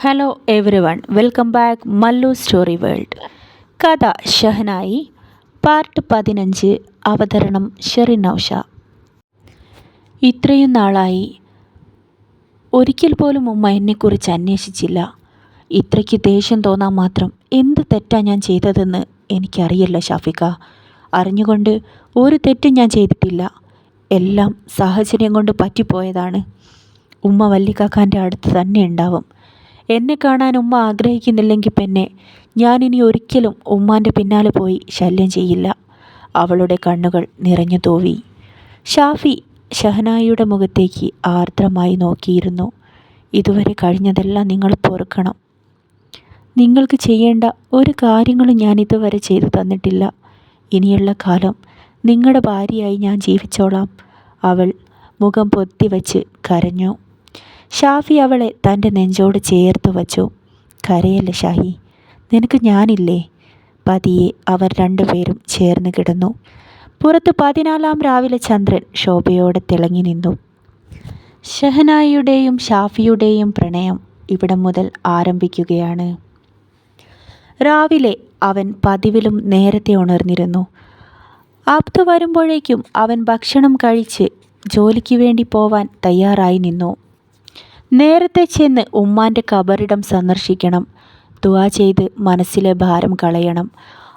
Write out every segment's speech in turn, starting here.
Hello everyone welcome back Mallu story world കഥ Shehnai part പതിനഞ്ച് അവതരണം ഷെറിൻ നൌഷ. ഇത്രയും നാളായി ഒരിക്കൽ പോലും ഉമ്മ എന്നെക്കുറിച്ച് അന്വേഷിച്ചില്ല. ഇത്രയ്ക്ക് ദേഷ്യം തോന്നാൻ മാത്രം എന്ത് തെറ്റാ ഞാൻ ചെയ്തതെന്ന് എനിക്കറിയില്ല ഷാഫിക്ക അറിഞ്ഞുകൊണ്ട് ഒരു തെറ്റും ഞാൻ ചെയ്തിട്ടില്ല. എല്ലാം സാഹചര്യം കൊണ്ട് പറ്റിപ്പോയതാണ്. ഉമ്മ വല്ലിക്കാക്കാന്റെ അടുത്ത് തന്നെ ഉണ്ടാവും. എന്നെ കാണാൻ ഉമ്മ ആഗ്രഹിക്കുന്നില്ലെങ്കിൽ പിന്നെ ഞാനിനി ഒരിക്കലും ഉമ്മാന്റെ പിന്നാലെ പോയി ശല്യം ചെയ്യില്ല. അവളുടെ കണ്ണുകൾ നിറഞ്ഞു തോവി. ഷാഫി ഷഹനായിയുടെ മുഖത്തേക്ക് ആർദ്രമായി നോക്കിയിരുന്നു. ഇതുവരെ കഴിഞ്ഞതെല്ലാം നിങ്ങൾ പൊറുക്കണം. നിങ്ങൾക്ക് ചെയ്യേണ്ട ഒരു കാര്യങ്ങളും ഞാൻ ഇതുവരെ ചെയ്തു തന്നിട്ടില്ല. ഇനിയുള്ള കാലം നിങ്ങളുടെ ഭാര്യയായി ഞാൻ ജീവിച്ചോളാം. അവൾ മുഖം പൊത്തിവച്ച് കരഞ്ഞു. ഷാഫി അവളെ തന്റെ നെഞ്ചോട് ചേർത്ത് വച്ചു. കരയല്ല ഷാഹി നിനക്ക് ഞാനില്ലേ? പതിയെ അവർ രണ്ടുപേരും ചേർന്ന് കിടന്നു. പുറത്ത് പതിനാലാം രാവിലെ ചന്ദ്രൻ ശോഭയോടെ തിളങ്ങി നിന്നു. ഷഹനായിയുടെയും ഷാഫിയുടെയും പ്രണയം ഇവിടം മുതൽ ആരംഭിക്കുകയാണ്. രാവിലെ അവൻ പതിവിലും നേരത്തെ ഉണർന്നിരുന്നു. അബ്ദു വരുമ്പോഴേക്കും അവൻ ഭക്ഷണം കഴിച്ച് ജോലിക്ക് വേണ്ടി പോവാൻ തയ്യാറായി നിന്നു. നേരത്തെ ചെന്ന് ഉമ്മാന്റെ കബറിടം സന്ദർശിക്കണം. ദുവാ ചെയ്ത് മനസ്സിലെ ഭാരം കളയണം.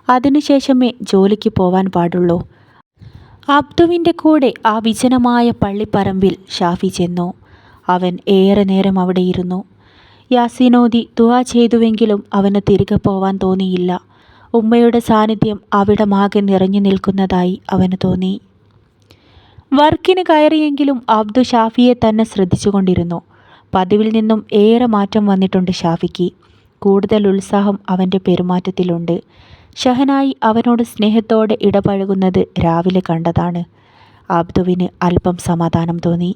അതിനുശേഷമേ ജോലിക്ക് പോവാൻ പാടുള്ളൂ. അബ്ദുവിന്റെ കൂടെ ആ വിജനമായ പള്ളിപ്പറമ്പിൽ ഷാഫി ചെന്നു. അവൻ ഏറെ നേരം അവിടെ ഇരുന്നു. യാസിനോദി ദുവാ ചെയ്തുവെങ്കിലും അവന് തിരികെ പോവാൻ തോന്നിയില്ല. ഉമ്മയുടെ സാന്നിധ്യം അവിടെ അവിടമാകെ നിറഞ്ഞു നിൽക്കുന്നതായി അവന് തോന്നി. വർക്കിന് കയറിയെങ്കിലും അബ്ദു ഷാഫിയെ തന്നെ ശ്രദ്ധിച്ചുകൊണ്ടിരുന്നു. പതിവിൽ നിന്നും ഏറെ മാറ്റം വന്നിട്ടുണ്ട് ഷാഫിക്ക്. കൂടുതൽ ഉത്സാഹം അവന്റെ പെരുമാറ്റത്തിലുണ്ട്. ഷഹനായി അവനോട് സ്നേഹത്തോടെ ഇടപഴകുന്നത് രാവിലെ കണ്ടതാണ്. അബ്ദുവിന് അല്പം സമാധാനം തോന്നി.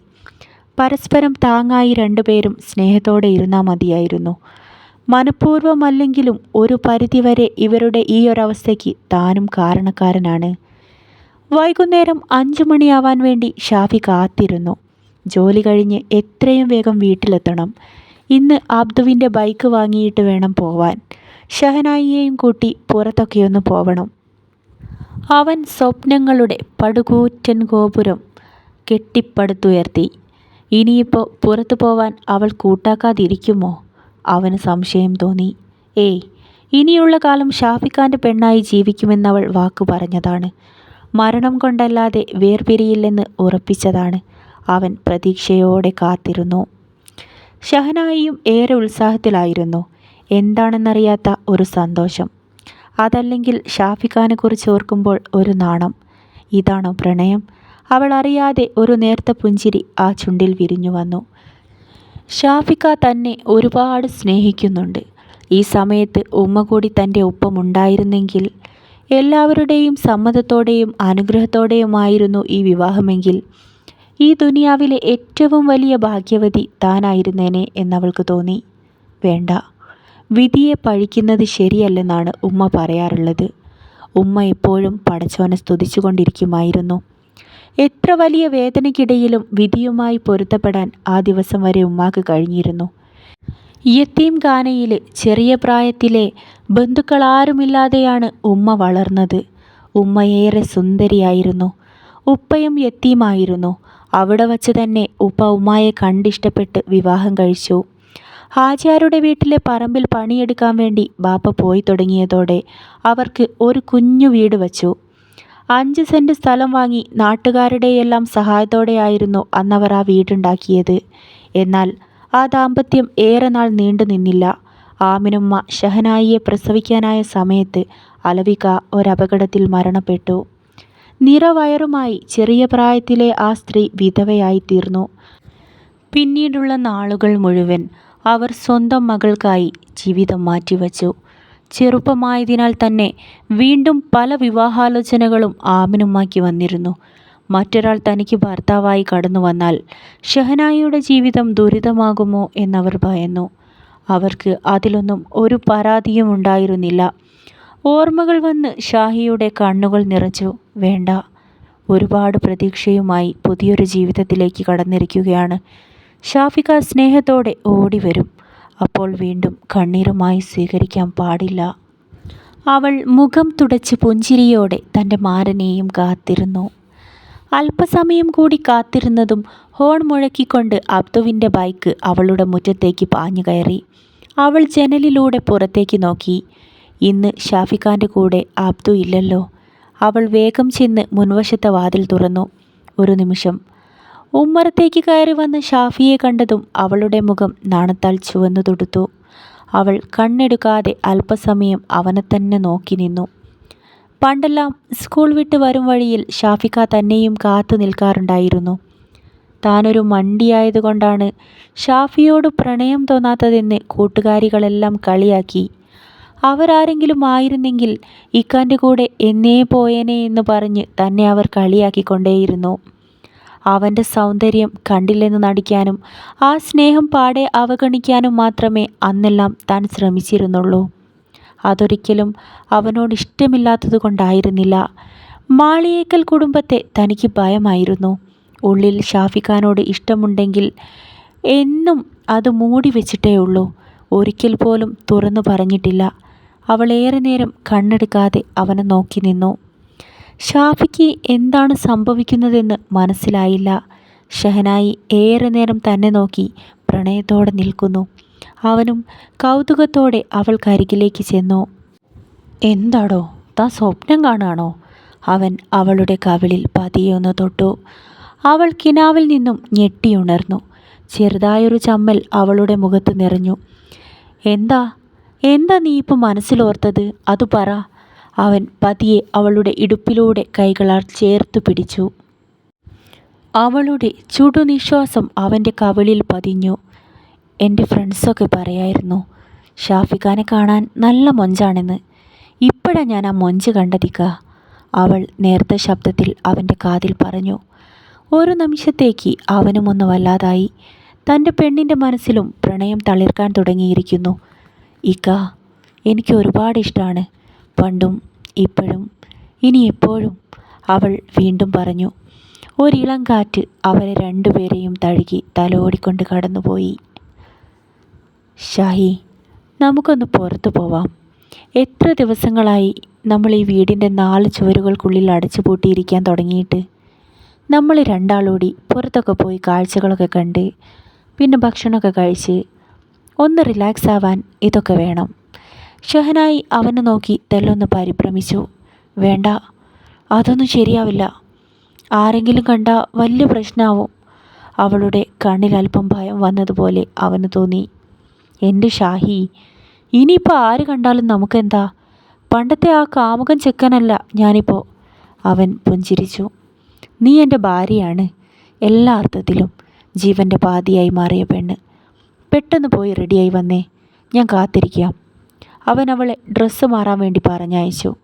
പരസ്പരം താങ്ങായി രണ്ടുപേരും സ്നേഹത്തോടെ ഇരുന്നാൽ മതിയായിരുന്നു. മനഃപൂർവമല്ലെങ്കിലും ഒരു പരിധിവരെ ഇവരുടെ ഈ ഒരവസ്ഥയ്ക്ക് താനും കാരണക്കാരനാണ്. വൈകുന്നേരം അഞ്ചു മണിയാവാൻ വേണ്ടി ഷാഫി കാത്തിരുന്നു. ജോലി കഴിഞ്ഞ് എത്രയും വേഗം വീട്ടിലെത്തണം. ഇന്ന് അബ്ദുവിന്റെ ബൈക്ക് വാങ്ങിയിട്ട് വേണം പോവാൻ. ഷഹനായിയെയും കൂട്ടി പുറത്തൊക്കെയൊന്ന് പോവണം. അവൻ സ്വപ്നങ്ങളുടെ പടുകൂറ്റൻ ഗോപുരം കെട്ടിപ്പടുത്തുയർത്തി. ഇനിയിപ്പോൾ പുറത്തു പോവാൻ അവൾ കൂട്ടാക്കാതിരിക്കുമോ? അവന് സംശയം തോന്നി. ഏയ് ഇനിയുള്ള കാലം ഷാഫിഖാന്റെ പെണ്ണായി ജീവിക്കുമെന്നവൾ വാക്കു പറഞ്ഞതാണ്. മരണം കൊണ്ടല്ലാതെ വേർപിരിയില്ലെന്ന് ഉറപ്പിച്ചതാണ്. അവൻ പ്രതീക്ഷയോടെ കാത്തിരുന്നു. ഷഹനായിയും ഏറെ ഉത്സാഹത്തിലായിരുന്നു. എന്താണെന്നറിയാത്ത ഒരു സന്തോഷം. അതല്ലെങ്കിൽ ഷാഫിഖാനെ കുറിച്ച് ഓർക്കുമ്പോൾ ഒരു നാണം. ഇതാണോ പ്രണയം? അവൾ അറിയാതെ ഒരു നേർത്ത പുഞ്ചിരി ആ ചുണ്ടിൽ വിരിഞ്ഞു വന്നു. ഷാഫിക്ക തന്നെ ഒരുപാട് സ്നേഹിക്കുന്നുണ്ട്. ഈ സമയത്ത് ഉമ്മ കൂടി തന്റെ ഒപ്പമുണ്ടായിരുന്നെങ്കിൽ എല്ലാവരുടെയും സമ്മതത്തോടെയും അനുഗ്രഹത്തോടെയുമായിരുന്നു ഈ വിവാഹമെങ്കിൽ ഈ ദുനിയാവിലെ ഏറ്റവും വലിയ ഭാഗ്യവതി താനായിരുന്നേനെ എന്നവൾക്ക് തോന്നി. വേണ്ട വിധിയെ പഴിക്കുന്നത് ശരിയല്ലെന്നാണ് ഉമ്മ പറയാറുള്ളത്. ഉമ്മ എപ്പോഴും പടച്ചോനെ സ്തുതിച്ചുകൊണ്ടിരിക്കുമായിരുന്നു. എത്ര വലിയ വേദനയ്ക്കിടയിലും വിധിയുമായി പൊരുത്തപ്പെടാൻ ആ ദിവസം വരെ ഉമ്മാക്ക് കഴിഞ്ഞിരുന്നു. യത്തീം ഖാനയിൽ ചെറിയ പ്രായത്തിലെ ബന്ധുക്കളാരുമില്ലാതെയാണ് ഉമ്മ വളർന്നത്. ഉമ്മയേറെ സുന്ദരിയായിരുന്നു. ഉപ്പയും യത്തീമായിരുന്നു. അവിടെ വച്ച് തന്നെ ഉപ്പ ഉമ്മായെ കണ്ടിഷ്ടപ്പെട്ട് വിവാഹം കഴിച്ചു. ഹാജിയാരുടെ വീട്ടിലെ പറമ്പിൽ പണിയെടുക്കാൻ വേണ്ടി ബാപ്പ പോയി തുടങ്ങിയതോടെ അവർക്ക് ഒരു കുഞ്ഞു വീട് വച്ചു. അഞ്ച് സെന്റ് സ്ഥലം വാങ്ങി നാട്ടുകാരുടെയെല്ലാം സഹായത്തോടെയായിരുന്നു അന്നവർ ആ വീടുണ്ടാക്കിയത്. എന്നാൽ ആ ദാമ്പത്യം ഏറെ നാൾ നീണ്ടു നിന്നില്ല. ആമിനുമ്മ ഷഹനായിയെ പ്രസവിക്കാനായ സമയത്ത് അലവിക ഒരപകടത്തിൽ മരണപ്പെട്ടു. നിറവയറുമായി ചെറിയ പ്രായത്തിലെ ആ സ്ത്രീ വിധവയായിത്തീർന്നു. പിന്നീടുള്ള നാളുകൾ മുഴുവൻ അവർ സ്വന്തം മകൾക്കായി ജീവിതം മാറ്റിവച്ചു. ചെറുപ്പമായതിനാൽ തന്നെ വീണ്ടും പല വിവാഹാലോചനകളും ആമിനുമാക്കി വന്നിരുന്നു. മറ്റൊരാൾ തനിക്ക് ഭർത്താവായി കടന്നു വന്നാൽ ഷഹനായിയുടെ ജീവിതം ദുരിതമാകുമോ എന്നവർ ഭയന്നു. അവർക്ക് അതിലൊന്നും ഒരു പരാതിയും ഉണ്ടായിരുന്നില്ല. ഓർമ്മകൾ വന്ന് ഷാഹിയുടെ കണ്ണുകൾ നിറച്ചു. വേണ്ട. ഒരുപാട് പ്രതീക്ഷയുമായി പുതിയൊരു ജീവിതത്തിലേക്ക് കടന്നിരിക്കുകയാണ്. ഷാഫിക സ്നേഹത്തോടെ ഓടി വരും അപ്പോൾ വീണ്ടും കണ്ണീരുമായി സ്വീകരിക്കാൻ പാടില്ല. അവൾ മുഖം തുടച്ച് പുഞ്ചിരിയോടെ തന്റെ മാരനെയും കാത്തിരുന്നു. അല്പസമയം കൂടി കാത്തിരുന്നതും ഹോൺ മുഴക്കിക്കൊണ്ട് അബ്ദുവിന്റെ ബൈക്ക് അവളുടെ മുറ്റത്തേക്ക് പാഞ്ഞു കയറി. അവൾ ജനലിലൂടെ പുറത്തേക്ക് നോക്കി. ഇന്ന് ഷാഫിഖാന്റെ കൂടെ അബ്ദു ഇല്ലല്ലോ. അവൾ വേഗം ചെന്ന് മുൻവശത്തെ വാതിൽ തുറന്നു. ഒരു നിമിഷം. ഉമ്മറത്തേക്ക് കയറി വന്ന് ഷാഫിയെ കണ്ടതും അവളുടെ മുഖം നാണത്താൽ ചുവന്നു തൊടുത്തു. അവൾ കണ്ണെടുക്കാതെ അല്പസമയം അവനെ തന്നെ നോക്കി നിന്നു. പണ്ടെല്ലാം സ്കൂൾ വിട്ട് വരും വഴിയിൽ ഷാഫിക്ക തന്നെയും കാത്തു നിൽക്കാറുണ്ടായിരുന്നു. താനൊരു മണ്ടിയായതുകൊണ്ടാണ് ഷാഫിയോട് പ്രണയം തോന്നാത്തതെന്ന് കൂട്ടുകാരികളെല്ലാം കളിയാക്കി. അവരാരെങ്കിലും ആയിരുന്നെങ്കിൽ ഇക്കാന്റെ കൂടെ എന്നേ പോയേനെ എന്ന് പറഞ്ഞ് തന്നെ അവർ കളിയാക്കിക്കൊണ്ടേയിരുന്നു. അവന്റെ സൗന്ദര്യം കണ്ടില്ലെന്ന് നടിക്കാനും ആ സ്നേഹം പാടെ അവഗണിക്കാനും മാത്രമേ അന്നെല്ലാം താൻ ശ്രമിച്ചിരുന്നുള്ളൂ. അതൊരിക്കലും അവനോട് ഇഷ്ടമില്ലാത്തത് കൊണ്ടായിരുന്നില്ല. മാളിയേക്കൽ കുടുംബത്തെ തനിക്ക് ഭയമായിരുന്നു. ഉള്ളിൽ ഷാഫിഖാനോട് ഇഷ്ടമുണ്ടെങ്കിൽ എന്നും അത് മൂടി വെച്ചിട്ടേ ഉള്ളൂ ഒരിക്കൽ പോലും തുറന്നു പറഞ്ഞിട്ടില്ല. അവൾ ഏറെ നേരം കണ്ണെടുക്കാതെ അവനെ നോക്കി നിന്നു. ഷാഫിക്ക് എന്താണ് സംഭവിക്കുന്നതെന്ന് മനസ്സിലായില്ല. ഷഹനായി ഏറെ നേരം തന്നെ നോക്കി പ്രണയത്തോടെ നിൽക്കുന്നു. അവനും കൗതുകത്തോടെ അവൾ കരികിലേക്ക് ചെന്നു. എന്താടോ താൻ സ്വപ്നം കാണാണോ? അവൻ അവളുടെ കവിളിൽ പതിയൊന്ന് തൊട്ടു. അവൾ കിനാവിൽ നിന്നും ഞെട്ടിയുണർന്നു ചെറുതായൊരു ചമ്മൽ അവളുടെ മുഖത്ത് നിറഞ്ഞു. എന്താ എന്താ നീ ഇപ്പം മനസ്സിലോർത്തത്? അത് പറ. അവൻ പതിയെ അവളുടെ ഇടുപ്പിലൂടെ കൈകളാൽ ചേർത്തു പിടിച്ചു. അവളുടെ ചുടുനിശ്വാസം അവന്റെ കവിളിൽ പതിഞ്ഞു. എന്റെ ഫ്രണ്ട്സൊക്കെ പറയായിരുന്നു ഷാഫിഖാനെ കാണാൻ നല്ല മൊഞ്ചാണെന്ന്. ഇപ്പോഴാ ഞാൻ ആ മൊഞ്ച് കണ്ടതിക്ക. അവൾ നേർത്ത ശബ്ദത്തിൽ അവന്റെ കാതിൽ പറഞ്ഞു ഒരു നിമിഷത്തേക്ക് അവനുമൊന്ന് വല്ലാതായി. തന്റെ പെണ്ണിന്റെ മനസ്സിലും പ്രണയം തളിർക്കാൻ തുടങ്ങിയിരിക്കുന്നു. ഇക്ക എനിക്ക് ഒരുപാട് ഇഷ്ടമാണ് പണ്ടും ഇപ്പോഴും ഇനി എപ്പോഴും അവൾ വീണ്ടും പറഞ്ഞു ഒരിളം കാറ്റ് അവരെ രണ്ടുപേരെയും തഴുകി തലോടിക്കൊണ്ട് കടന്നുപോയി. ഷാഹി നമുക്കൊന്ന് പുറത്തു പോവാം. എത്ര ദിവസങ്ങളായി നമ്മൾ ഈ വീടിന്റെ നാല് ചുവരുകൾക്കുള്ളിൽ അടച്ചു പൂട്ടിയിരിക്കാൻ തുടങ്ങിയിട്ട്? നമ്മൾ രണ്ടാളോടി പുറത്തൊക്കെ പോയി കാഴ്ചകളൊക്കെ കണ്ട് പിന്നെ ഭക്ഷണമൊക്കെ കഴിച്ച് ഒന്ന് റിലാക്സ് ആവാൻ ഇതൊക്കെ വേണം. ഷഹനായി അവനെ നോക്കി തെല്ലൊന്ന് പരിഭ്രമിച്ചു. വേണ്ട അതൊന്നും ശരിയാവില്ല. ആരെങ്കിലും കണ്ട വലിയ പ്രശ്നമാവും അവളുടെ കണ്ണിൽ അല്പം ഭയം വന്നതുപോലെ അവന് തോന്നി. എന്റെ ഷാഹി ഇനിയിപ്പോൾ ആര് കണ്ടാലും നമുക്കെന്താ? പണ്ടത്തെ ആ കാമുകൻ ചെക്കനല്ല ഞാനിപ്പോൾ അവൻ പുഞ്ചിരിച്ചു. നീ എന്റെ ഭാര്യയാണ് എല്ലാ അർത്ഥത്തിലും ജീവന്റെ പാതിയായി മാറിയ പെണ്ണ്. പെട്ടെന്ന് പോയി റെഡിയായി വന്നേ. ഞാൻ കാത്തിരിക്കാം. അവൻ അവളെ ഡ്രസ്സ് മാറാൻ വേണ്ടി പറഞ്ഞയച്ചു.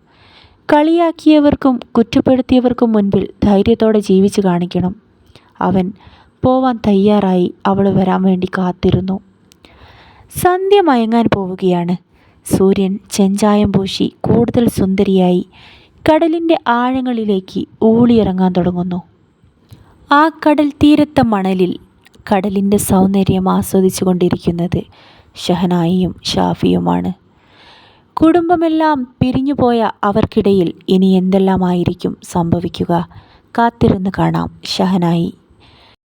കളിയാക്കിയവർക്കും കുറ്റപ്പെടുത്തിയവർക്കും മുൻപിൽ ധൈര്യത്തോടെ ജീവിച്ചു കാണിക്കണം. അവൻ പോവാൻ തയ്യാറായി അവൾ വരാൻ വേണ്ടി കാത്തിരുന്നു. സന്ധ്യ മയങ്ങാൻ പോവുകയാണ്. സൂര്യൻ ചെഞ്ചായം പൂശി കൂടുതൽ സുന്ദരിയായി കടലിന്റെ ആഴങ്ങളിലേക്ക് ഊളിയിറങ്ങാൻ തുടങ്ങുന്നു. ആ കടൽ തീരത്തെ മണലിൽ കടലിന്റെ സൗന്ദര്യം ആസ്വദിച്ചു കൊണ്ടിരിക്കുന്നത് ഷഹനായിയും ഷാഫിയുമാണ്. കുടുംബമെല്ലാം പിരിഞ്ഞുപോയ അവർക്കിടയിൽ ഇനി എന്തെല്ലാമായിരിക്കും സംഭവിക്കുക? കാത്തിരുന്ന് കാണാം ഷഹനായി.